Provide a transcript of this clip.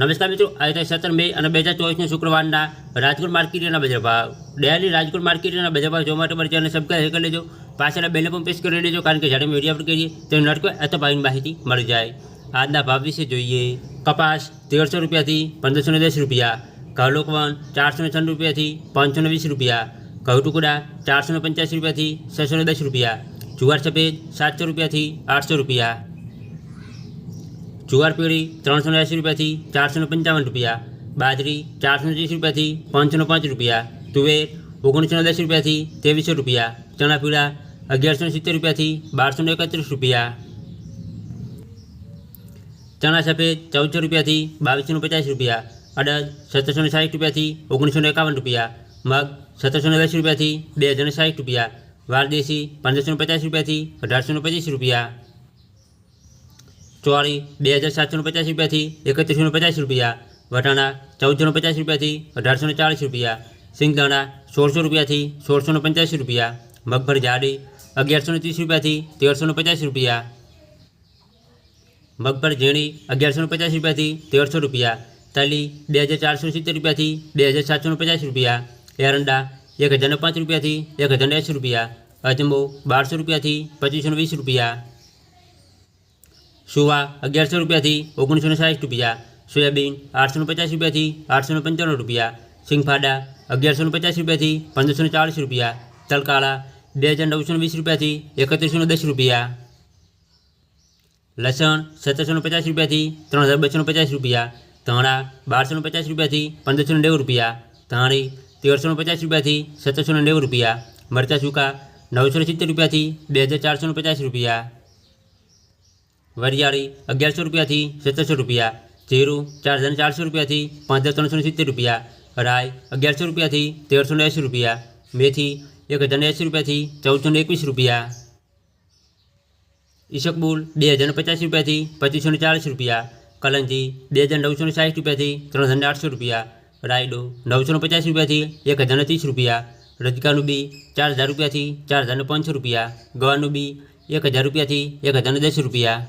નમસ્કાર મિત્રો, આજે સત્તર મે અને બે હજાર ચોવીસના શુક્રવારના રાજકોટ માર્કેટના બજાર ભાવ. ડેલી રાજકોટ માર્કેટના બજાર ભાવ જોવા માટે મારી ચેનલ સબસ્ક્રાઈબ કરી લેજો. પાછળ બેલે પણ પ્રેસ કરી લેજો, કારણ કે જ્યારે મીડિયા પર કરીએ તો નટકો અથવા ભાવની માહિતી મળી જાય. આજના ભાવ વિશે જોઈએ. કપાસ તેરસો રૂપિયાથી પંદરસો દસ રૂપિયા, ઘઉલોકવન ચારસો છન્નું રૂપિયાથી પાંચસો વીસ રૂપિયા ઘઉં ટુકડા ચારસો પંચ્યાસી રૂપિયાથી છસો દસ રૂપિયા, જુવાર સફેદ સાતસો રૂપિયાથી આઠસો રૂપિયા જુવાર પેઢી ત્રણસો ને એંસી રૂપિયાથી ચારસો ને પંચાવન રૂપિયા બાજરી ચારસો ને ત્રીસ રૂપિયાથી પાંચસો ને પાંચ રૂપિયા તુવેર ઓગણીસો ને દસ રૂપિયાથી ત્રેવીસો રૂપિયા ચણા પીળા અગિયારસો ને સિત્તેર રૂપિયાથી બારસો ને એકત્રીસ રૂપિયા ચણા સફેદ ચૌદસો રૂપિયાથી બાવીસો ને પચાસ રૂપિયા અડદ સત્તરસો ને સાઠ રૂપિયાથી ઓગણીસો ને એકાવન રૂપિયા મગ સત્તરસો ને દસ રૂપિયાથી બે હજાર ને સાઠ રૂપિયા વારદેશી પંદરસો ને પચાસ રૂપિયાથી અઢારસો ને પચીસ રૂપિયા ચોરી બે હજાર સાતસો પચાસ રૂપિયાથી એકત્રીસો પચાસ રૂપિયા વટાણા ચૌદસો પચાસ રૂપિયાથી અઢારસો ચાળીસ રૂપિયા સિંગદાણા સોળસો રૂપિયાથી સોળસો પંચ્યાસી રૂપિયા મગફળી જાડી અગિયારસો ત્રીસ રૂપિયાથી તેરસો પચાસ રૂપિયા મગફળી ઝીણી અગિયારસો પચાસ રૂપિયાથી તેરસો રૂપિયા તલી બે હજાર ચારસો સિત્તેર રૂપિયાથી બે હજાર સાતસો પચાસ રૂપિયા એરંડા એક હજાર પાંચ રૂપિયાથી એક હજાર એંસી રૂપિયા અજમો બારસો રૂપિયાથી પચીસો વીસ રૂપિયા સુવા અગિયારસો રૂપિયાથી ઓગણીસો ને સાઠ રૂપિયા સોયાબીન આઠસો પચાસ રૂપિયાથી આઠસો પંચાણું રૂપિયા સિંગફાડા અગિયારસો પચાસ રૂપિયાથી પંદરસો ચાળીસ રૂપિયા તલકાળા બે હજાર નવસો વીસ રૂપિયાથી એકત્રીસો દસ રૂપિયા લસણ સત્તરસો પચાસ રૂપિયાથી ત્રણ હજાર બસો પચાસ રૂપિયા ધાણા બારસો પચાસ રૂપિયાથી પંદરસો નેવું રૂપિયા ધાણી તેરસો પચાસ રૂપિયાથી સત્તરસો નેવું રૂપિયા મરચાં સૂકા નવસો સિત્તેર રૂપિયાથી બે હજાર ચારસો પચાસ રૂપિયા વરિયાળી અગિયારસો રૂપિયાથી સત્તરસો રૂપિયા જીરું ચાર હજાર ચારસો રૂપિયાથી પાંચ હજાર ત્રણસો સિત્તેર રૂપિયા રાય અગિયારસો રૂપિયાથી તેરસો એંસી રૂપિયા મેથી એક હજાર એંસી રૂપિયાથી ચૌદસો એકવીસ રૂપિયા ઈશકબુલ બે હજાર પચાસ રૂપિયાથી પચીસો ચાળીસ રૂપિયા કલંજી બે હજાર નવસો સાઠ રૂપિયાથી ત્રણ હજાર આઠસો રૂપિયા રાયડો નવસો પચાસ રૂપિયાથી એક હજાર ત્રીસ રૂપિયા રજકાનું બી ચાર હજાર રૂપિયાથી ચાર હજાર પાંચસો રૂપિયા ગવાનું બી એક હજાર રૂપિયાથી એક હજાર દસ રૂપિયા